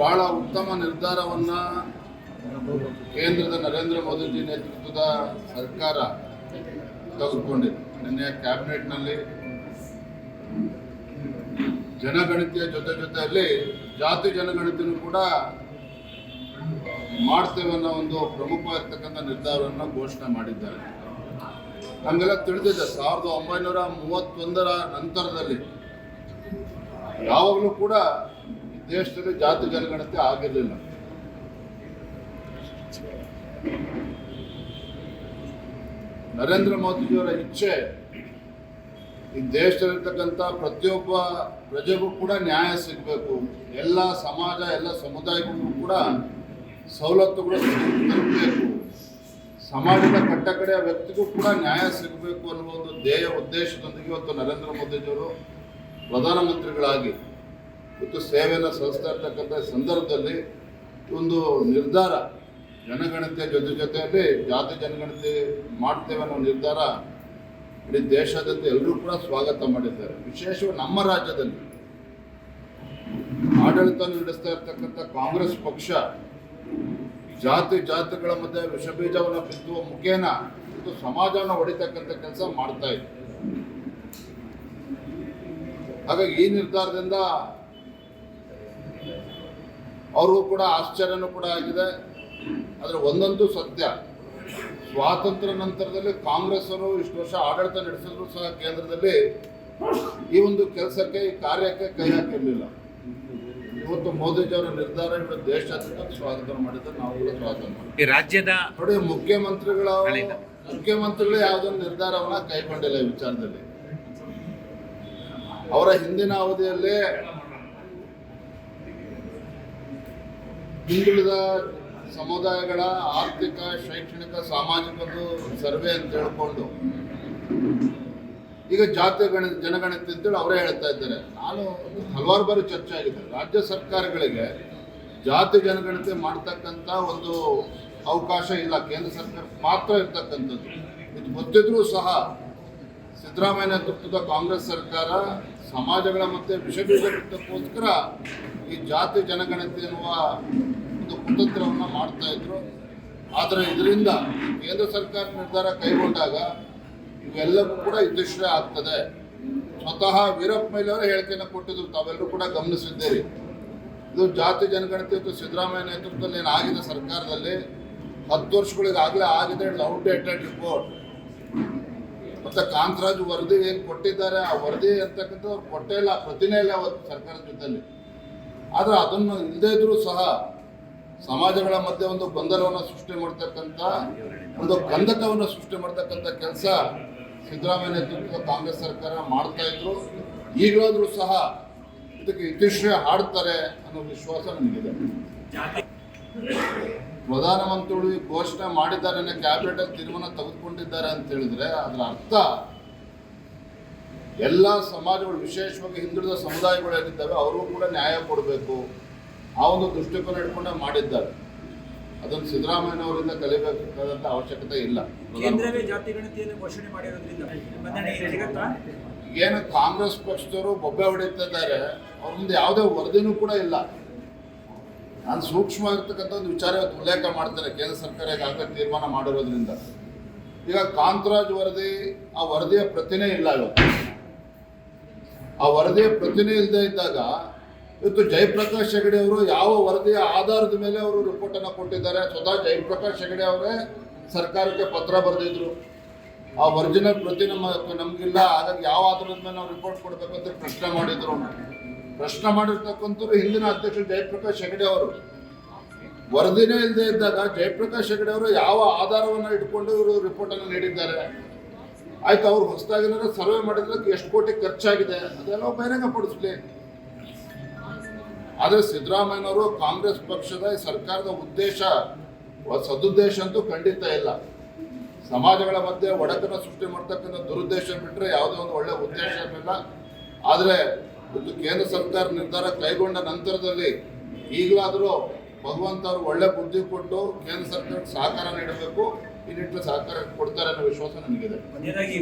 ಬಹಳ ಉತ್ತಮ ನಿರ್ಧಾರವನ್ನ ಕೇಂದ್ರದ ನರೇಂದ್ರ ಮೋದಿಜಿ ನೇತೃತ್ವದ ಸರ್ಕಾರ ತೆಗೆದುಕೊಂಡಿದೆ. ನಿನ್ನೆ ಕ್ಯಾಬಿನೆಟ್ನಲ್ಲಿ ಜನಗಣತಿಯ ಜೊತೆ ಜೊತೆಯಲ್ಲಿ ಜಾತಿ ಜನಗಣತಿನೂ ಕೂಡ ಮಾಡ್ತೇವೆ ಅನ್ನೋ ಒಂದು ಪ್ರಮುಖವಾಗಿರ್ತಕ್ಕಂಥ ನಿರ್ಧಾರವನ್ನು ಘೋಷಣೆ ಮಾಡಿದ್ದಾರೆ. ನಮಗೆಲ್ಲ ತಿಳಿದಿದೆ. ಸಾವಿರದ ಒಂಬೈನೂರ ಮೂವತ್ತೊಂದರ ನಂತರದಲ್ಲಿ ಯಾವಾಗಲೂ ಕೂಡ ದೇಶದಲ್ಲಿ ಜಾತಿ ಜನಗಣತಿ ಆಗಿರಲಿಲ್ಲ. ನರೇಂದ್ರ ಮೋದಿಜಿಯವರ ಇಚ್ಛೆ ಈ ದೇಶದಲ್ಲಿರ್ತಕ್ಕಂಥ ಪ್ರತಿಯೊಬ್ಬ ಪ್ರಜೆಗೂ ಕೂಡ ನ್ಯಾಯ ಸಿಗಬೇಕು. ಎಲ್ಲ ಸಮಾಜ, ಎಲ್ಲ ಸಮುದಾಯಗಳಿಗೂ ಕೂಡ ಸವಲತ್ತುಗಳು ಸಿಗಬೇಕು. ಸಮಾಜದ ಕಟ್ಟಕಡೆಯ ವ್ಯಕ್ತಿಗೂ ಕೂಡ ನ್ಯಾಯ ಸಿಗಬೇಕು ಅನ್ನುವ ಒಂದು ಧ್ಯೇಯ, ಉದ್ದೇಶದೊಂದಿಗೆ ಇವತ್ತು ನರೇಂದ್ರ ಮೋದಿಜಿಯವರು ಪ್ರಧಾನಮಂತ್ರಿಗಳಾಗಿ ಮತ್ತು ಸೇವೆಯನ್ನು ಸಲ್ಲಿಸ್ತಾ ಇರ್ತಕ್ಕಂಥ ಸಂದರ್ಭದಲ್ಲಿ ಒಂದು ನಿರ್ಧಾರ ಜನಗಣತಿಯ ಜೊತೆ ಜೊತೆಯಲ್ಲಿ ಜಾತಿ ಜನಗಣತಿ ಮಾಡ್ತೇವೆ ಅನ್ನೋ ನಿರ್ಧಾರ ಇಡೀ ದೇಶಾದ್ಯಂತ ಎಲ್ಲರೂ ಕೂಡ ಸ್ವಾಗತ ಮಾಡಿದ್ದಾರೆ. ವಿಶೇಷವಾಗಿ ನಮ್ಮ ರಾಜ್ಯದಲ್ಲಿ ಆಡಳಿತ ನಡೆಸ್ತಾ ಇರ್ತಕ್ಕಂಥ ಕಾಂಗ್ರೆಸ್ ಪಕ್ಷ ಜಾತಿ ಜಾತಿಗಳ ಮಧ್ಯೆ ವಿಷಬೀಜವನ್ನು ಬಿತ್ತುವ ಮುಖೇನ ಮತ್ತು ಸಮಾಜವನ್ನು ಹೊಡಿತಕ್ಕಂಥ ಕೆಲಸ ಮಾಡ್ತಾ ಇದೆ. ಹಾಗಾಗಿ ಈ ನಿರ್ಧಾರದಿಂದ ಅವ್ರಿಗೂ ಕೂಡ ಆಶ್ಚರ್ಯನೂ ಕೂಡ ಆಗಿದೆ. ಆದರೆ ಒಂದಂತೂ ಸತ್ಯ ಸ್ವಾತಂತ್ರ್ಯ ನಂತರದಲ್ಲಿ ಕಾಂಗ್ರೆಸ್ ಅವರು ಇಷ್ಟು ವರ್ಷ ಆಡಳಿತ ನಡೆಸಿದ್ರು ಸಹ ಕೇಂದ್ರದಲ್ಲಿ ಈ ಒಂದು ಕೆಲಸಕ್ಕೆ ಈ ಕಾರ್ಯಕ್ಕೆ ಕೈ ಹಾಕಿರಲಿಲ್ಲ. ಇವತ್ತು ಮೋದಿಜಿಯವರ ನಿರ್ಧಾರ ಇವತ್ತು ದೇಶಾದ್ಯಂತ ಸ್ವಾಗತ ಮಾಡಿದ್ರೆ ನಾವು ಕೂಡ ಸ್ವಾಗತ ರಾಜ್ಯದ ನೋಡಿ ಮುಖ್ಯಮಂತ್ರಿಗಳ. ಮುಖ್ಯಮಂತ್ರಿಗಳು ಯಾವುದೊಂದು ನಿರ್ಧಾರವನ್ನ ಕೈಗೊಂಡಿಲ್ಲ ಈ ವಿಚಾರದಲ್ಲಿ. ಅವರ ಹಿಂದಿನ ಅವಧಿಯಲ್ಲೇ ಹಿಂದುಳಿದ ಸಮುದಾಯಗಳ ಆರ್ಥಿಕ, ಶೈಕ್ಷಣಿಕ ಸಾಮಾಜಿಕದ್ದು ಸರ್ವೆ ಅಂತ ಹೇಳ್ಕೊಂಡು ಈಗ ಜಾತಿ ಗಣ, ಜನಗಣತಿ ಅಂತೇಳಿ ಅವರೇ ಹೇಳ್ತಾ ಇದ್ದಾರೆ. ನಾನು ಹಲವಾರು ಬಾರಿ ಚರ್ಚೆ ಆಗಿದೆ. ರಾಜ್ಯ ಸರ್ಕಾರಗಳಿಗೆ ಜಾತಿ ಜನಗಣತಿ ಮಾಡ್ತಕ್ಕಂಥ ಒಂದು ಅವಕಾಶ ಇಲ್ಲ. ಕೇಂದ್ರ ಸರ್ಕಾರ ಮಾತ್ರ ಇರ್ತಕ್ಕಂಥದ್ದು. ಇದು ಗೊತ್ತಿದ್ರೂ ಸಹ ಸಿದ್ದರಾಮಯ್ಯ ನೇತೃತ್ವದ ಕಾಂಗ್ರೆಸ್ ಸರ್ಕಾರ ಸಮಾಜಗಳ ಮತ್ತೆ ವಿಷಬೀಜ ಬಿತ್ತಕ್ಕೋಸ್ಕರ ಈ ಜಾತಿ ಜನಗಣತಿ ಎನ್ನುವ ಒಂದು ಕುತಂತ್ರವನ್ನು ಮಾಡ್ತಾ ಇದ್ರು. ಆದರೆ ಇದರಿಂದ ಕೇಂದ್ರ ಸರ್ಕಾರ ನಿರ್ಧಾರ ಕೈಗೊಂಡಾಗ ಇವೆಲ್ಲವೂ ಕೂಡ ಇದ್ದಷ್ಟೇ ಆಗ್ತದೆ. ಸ್ವತಃ ವೀರಪ್ಪ ಮೊಯ್ಲಿಯವರೇ ಹೇಳಿಕೆಯನ್ನು ಕೊಟ್ಟಿದ್ರು, ತಾವೆಲ್ಲರೂ ಕೂಡ ಗಮನಿಸಿದ್ದೀರಿ. ಇದು ಜಾತಿ ಜನಗಣತಿ ಮತ್ತು ಸಿದ್ದರಾಮಯ್ಯ ನೇತೃತ್ವದಲ್ಲಿ ಏನಾಗಿದೆ ಸರ್ಕಾರದಲ್ಲಿ? ಹತ್ತು ವರ್ಷಗಳಿಗಾಗಲೇ ಆಗಿದೆ ಔಟ್ಡೇಟೆಡ್ ರಿಪೋರ್ಟ್. ಮತ್ತೆ ಕಾಂತರಾಜ್ ವರದಿ ಏನು ಕೊಟ್ಟಿದ್ದಾರೆ, ಆ ವರದಿ ಅಂತಕ್ಕಂಥ ಅವ್ರು ಕೊಟ್ಟೇ ಇಲ್ಲ, ಪ್ರತಿನೇ ಇಲ್ಲ ಅವತ್ತು ಸರ್ಕಾರದ ಜೊತೆಲಿ ಆದರೆ ಅದನ್ನು ಇಲ್ಲದೇ ಇದ್ರೂ ಸಹ ಸಮಾಜಗಳ ಮಧ್ಯೆ ಒಂದು ಗೊಂದಲವನ್ನು ಸೃಷ್ಟಿ ಮಾಡ್ತಕ್ಕಂಥ, ಒಂದು ಕಂದಕವನ್ನು ಸೃಷ್ಟಿ ಮಾಡ್ತಕ್ಕಂಥ ಕೆಲಸ ಸಿದ್ದರಾಮಯ್ಯ ನೇತೃತ್ವದ ಕಾಂಗ್ರೆಸ್ ಸರ್ಕಾರ ಮಾಡ್ತಾ ಇದ್ರು. ಈಗಲಾದರೂ ಸಹ ಇದಕ್ಕೆ ಇತಿಶ್ರೇ ಹಾಡ್ತಾರೆ ಅನ್ನೋ ವಿಶ್ವಾಸ ನನಗಿದೆ ಪ್ರಧಾನಮಂತ್ರಿಗಳು ಈ ಘೋಷಣೆ ಮಾಡಿದ್ದಾರೆ ಕ್ಯಾಬಿನೆಟ್ ಅಲ್ಲಿ ತೀರ್ಮಾನ ತೆಗೆದುಕೊಂಡಿದ್ದಾರೆ ಅಂತ ಹೇಳಿದ್ರೆ ಅದರ ಅರ್ಥ ಎಲ್ಲ ಸಮಾಜಗಳು ವಿಶೇಷವಾಗಿ ಹಿಂದುಳಿದ ಸಮುದಾಯಗಳು ಏನಿದ್ದಾವೆ ಅವರು ಕೂಡ ನ್ಯಾಯ ಕೊಡಬೇಕು. ಆ ಒಂದು ದೃಷ್ಟಿಕೋನ ಇಟ್ಕೊಂಡೇ ಮಾಡಿದ್ದಾರೆ. ಅದನ್ನು ಸಿದ್ದರಾಮಯ್ಯನವರಿಂದ ಕಲಿಬೇಕಾದಂತ ಅವಶ್ಯಕತೆ ಇಲ್ಲ. ಏನು ಕಾಂಗ್ರೆಸ್ ಪಕ್ಷದವರು ಬೊಬ್ಬೆ ಹೊಡೆಯುತ್ತಿದ್ದಾರೆ ಅವ್ರ ಮುಂದೆ ಯಾವುದೇ ವರದಿನೂ ಕೂಡ ಇಲ್ಲ. ನಾನು ಸೂಕ್ಷ್ಮ ಇರ್ತಕ್ಕಂಥ ಒಂದು ವಿಚಾರ ಇವತ್ತು ಉಲ್ಲೇಖ ಮಾಡ್ತಾರೆ. ಕೇಂದ್ರ ಸರ್ಕಾರ ಈಗಾಗಲೇ ತೀರ್ಮಾನ ಮಾಡಿರೋದ್ರಿಂದ. ಈಗ ಕಾಂತರಾಜ್ ವರದಿ, ಆ ವರದಿಯ ಪ್ರತಿನೇ ಇಲ್ಲ ಇವತ್ತು. ಆ ವರದಿಯ ಪ್ರತಿನೇ ಇಲ್ಲದೆ ಇದ್ದಾಗ ಇವತ್ತು ಜಯಪ್ರಕಾಶ್ ಹೆಗಡೆ ಅವರು ಯಾವ ವರದಿಯ ಆಧಾರದ ಮೇಲೆ ಅವರು ರಿಪೋರ್ಟ್ ಅನ್ನು ಕೊಟ್ಟಿದ್ದಾರೆ? ಸ್ವತಃ ಜಯಪ್ರಕಾಶ್ ಹೆಗಡೆ ಅವರೇ ಸರ್ಕಾರಕ್ಕೆ ಪತ್ರ ಬರೆದಿದ್ರು. ಆ ಒರಿಜಿನಲ್ ಪ್ರತಿ ನಮ್ಮ ನಮಗಿಲ್ಲ. ಹಾಗಾಗಿ ಯಾವ ಆಧಾರದ ಮೇಲೆ ನಾವು ರಿಪೋರ್ಟ್ ಕೊಡಬೇಕು ಅಂತ ಪ್ರಶ್ನೆ ಮಾಡಿದ್ರು. ಪ್ರಶ್ನೆ ಮಾಡಿರ್ತಕ್ಕಂಥವ್ರು ಹಿಂದಿನ ಅಧ್ಯಕ್ಷ ಜಯಪ್ರಕಾಶ್ ಹೆಗಡೆ ಅವರು. ವರದಿನೇ ಇಲ್ಲದೆ ಇದ್ದಾಗ ಜಯಪ್ರಕಾಶ್ ಹೆಗಡೆ ಅವರು ಯಾವ ಆಧಾರವನ್ನು ಇಟ್ಕೊಂಡು ಇವರು ರಿಪೋರ್ಟ್ ಅನ್ನು ನೀಡಿದ್ದಾರೆ? ಆಯ್ತು, ಅವ್ರು ಹೊಸದಾಗಿ ಸರ್ವೆ ಮಾಡಿದ್ರೆ ಎಷ್ಟು ಕೋಟಿ ಖರ್ಚಾಗಿದೆ? ಅದೆಲ್ಲ ಬಹಿರಂಗಪಡಿಸ್ಲಿ ಆದರೆ ಸಿದ್ದರಾಮಯ್ಯನವರು ಕಾಂಗ್ರೆಸ್ ಪಕ್ಷದ ಸರ್ಕಾರದ ಉದ್ದೇಶ ಸದುದ್ದೇಶ ಅಂತೂ ಖಂಡಿತ ಇಲ್ಲ. ಸಮಾಜಗಳ ಮಧ್ಯೆ ಒಡೆತನ ಸೃಷ್ಟಿ ಮಾಡ್ತಕ್ಕಂಥ ದುರುದ್ದೇಶ ಬಿಟ್ಟರೆ ಯಾವುದೇ ಒಂದು ಒಳ್ಳೆ ಉದ್ದೇಶ ಇರಲಿಲ್ಲ. ಆದರೆ ಇದು ಕೇಂದ್ರ ಸರ್ಕಾರ ನಿರ್ಧಾರ ಕೈಗೊಂಡ ನಂತರದಲ್ಲಿ ಈಗಲಾದರೂ ಭಗವಂತ ಅವರು ಒಳ್ಳೆ ಬುದ್ಧಿ ಕೊಟ್ಟು ಕೇಂದ್ರ ಸರ್ಕಾರಕ್ಕೆ ಸಹಕಾರ ನೀಡಬೇಕು, ಈ ನಿಟ್ಟಿನಲ್ಲಿ ಸಹಕಾರ ಕೊಡ್ತಾರೆ ಅನ್ನೋ ವಿಶ್ವಾಸ ನನಗಿದೆ.